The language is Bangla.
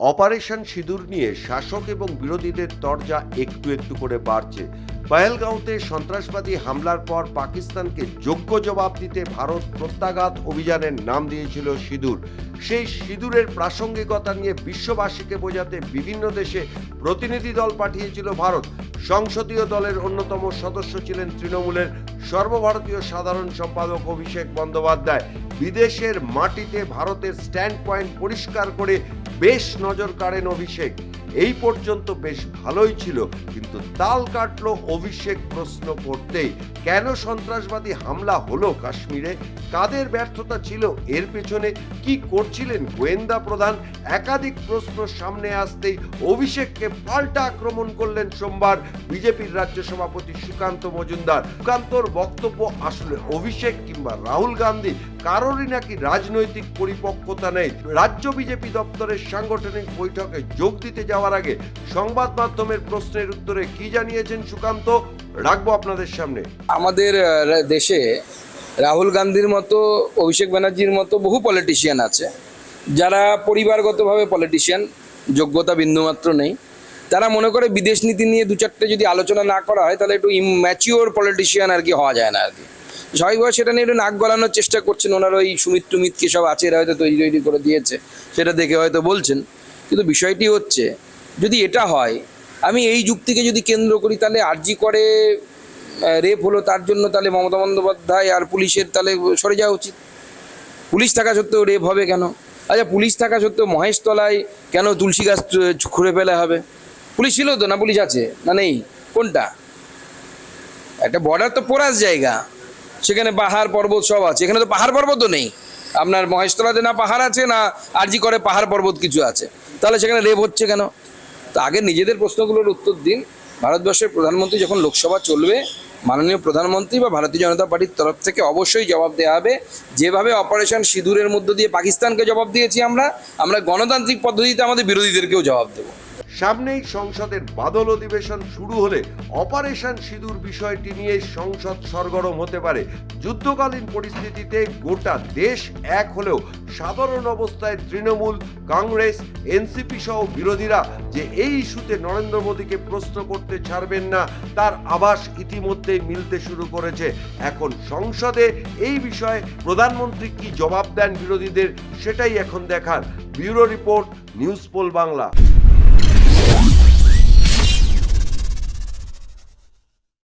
অপারেশন সিঁদুর নিয়ে শাসক এবং বিরোধীদের তরজা একটু একটু করে বাড়ছে। পহেলগাঁওতে সন্ত্রাসবাদী হামলার পর পাকিস্তানকে যোগ্য জবাব দিতে ভারত প্রত্যাঘাত অভিযানের নাম দিয়েছিল সিঁদুর। সেই সিঁদুরের প্রাসঙ্গিকতা নিয়ে বিশ্ববাসীকে বোঝাতে বিভিন্ন দেশে প্রতিনিধি দল পাঠিয়েছিল ভারত। সংসদীয় দলের অন্যতম সদস্য ছিলেন তৃণমূলের সর্বভারতীয় সাধারণ সম্পাদক অভিষেক বন্দ্যোপাধ্যায়। বিদেশের মাটিতে ভারতের স্ট্যান্ড পয়েন্ট পরিষ্কার করে বেশ নজর কাড়েন অভিষেক। এই পর্যন্ত বেশ ভালোই ছিল, কিন্তু তাল কাটলো অভিষেক প্রশ্ন করতেই। কেন সন্ত্রাসবাদী হামলা হলো কাশ্মীরে? কাদের ব্যর্থতা ছিল এর পেছনে? কি করছিলেন গোয়েন্দা প্রধান? একাধিক প্রশ্ন সামনে আসতেই অভিষেককে পাল্টা আক্রমণ করলেন সোমবার বিজেপির রাজ্য সভাপতি সুকান্ত মজুমদার। সুকান্তর বক্তব্য আসলে অভিষেক কিংবা রাহুল গান্ধী, কারোরই নাকি রাজনৈতিক পরিপক্কতা নেই। রাজ্য বিজেপি দপ্তরের সাংগঠনিক বৈঠকে যোগ দিতে যাওয়ার আগে সংবাদ মাধ্যমের প্রশ্নের উত্তরে কি জানিয়েছেন সুকান্ত, রাখব আপনাদের সামনে। আমাদের দেশে রাহুল গান্ধীর মতো, অভিষেক ব্যানার্জির মতো বহু পলিটিশিয়ান আছে। যারা পরিবারগতভাবে পলিটিশিয়ান যোগ্যতা বিন্দুমাত্র নেই। তারা মনে করে বিদেশ নীতি নিয়ে দু চারটে যদি আলোচনা না করা হয়, তাহলে একটু ইম্যাচিওর পলিটিশিয়ান আর কি হওয়া যায় না আর কি। স্বাভাবিকভাবে সেটা নিয়ে একটু নাক গলানোর চেষ্টা করছেন, ওনারা ওই সুমিত টুমিত কি সব আছে, এরা হয়তো তৈরি তৈরি করে দিয়েছে, সেটা দেখে হয়তো বলছেন। কিন্তু বিষয়টি হচ্ছে, যদি এটা হয়, আমি এই যুক্তিকে যদি কেন্দ্র করি, তাহলে আরজি করে রেপ হলো তার জন্য তাহলে মমতা বন্দ্যোপাধ্যায় আর পুলিশের তাহলে সরে যাওয়া উচিত। পুলিশ থাকা সত্ত্বেও রেপ হবে কেন? আচ্ছা পুলিশ থাকা সত্ত্বেও মহেশতলায় কেন তুলসী গাছ খুঁড়ে ফেলা হবে? পুলিশ ছিল তো না পুলিশ আছে? না নেই? কোনটা? একটা বর্ডার তো পোরাস জায়গা। সেখানে পাহাড় পর্বত সব আছে। এখানে তো পাহাড় পর্বতও নেই। আপনার মহেশতলাতে না পাহাড় আছে, না আরজি করে পাহাড় পর্বত কিছু আছে? তাহলে সেখানে রেপ হচ্ছে কেন? তো আগে নিজেদের প্রশ্নগুলোর উত্তর দিন। ভারতবর্ষের প্রধানমন্ত্রী যখন লোকসভা চলবে, মাননীয় প্রধানমন্ত্রী বা ভারতীয় জনতা পার্টির তরফ থেকে অবশ্যই জবাব দেওয়া হবে। যেভাবে অপারেশন সিঁদুরের মধ্য দিয়ে পাকিস্তানকে জবাব দিয়েছি আমরা আমরা গণতান্ত্রিক পদ্ধতিতে আমাদের বিরোধীদেরকেও জবাব দেবো। সামনেই সংসদের বাদল অধিবেশন শুরু হলে অপারেশন সিঁদুর বিষয়টি নিয়ে সংসদ সরগরম হতে পারে। যুদ্ধকালীন পরিস্থিতিতে গোটা দেশ এক হলেও সাধারণ অবস্থায় তৃণমূল, কংগ্রেস, এনসিপি সহ বিরোধীরা যে এই ইস্যুতে নরেন্দ্র মোদীকে প্রশ্ন করতে ছাড়বেন না, তার আভাস ইতিমধ্যেই মিলতে শুরু করেছে। এখন সংসদে এই বিষয়ে প্রধানমন্ত্রী কি জবাব দেন বিরোধীদের, সেটাই এখন দেখার। Bureau report, news poll Bangla.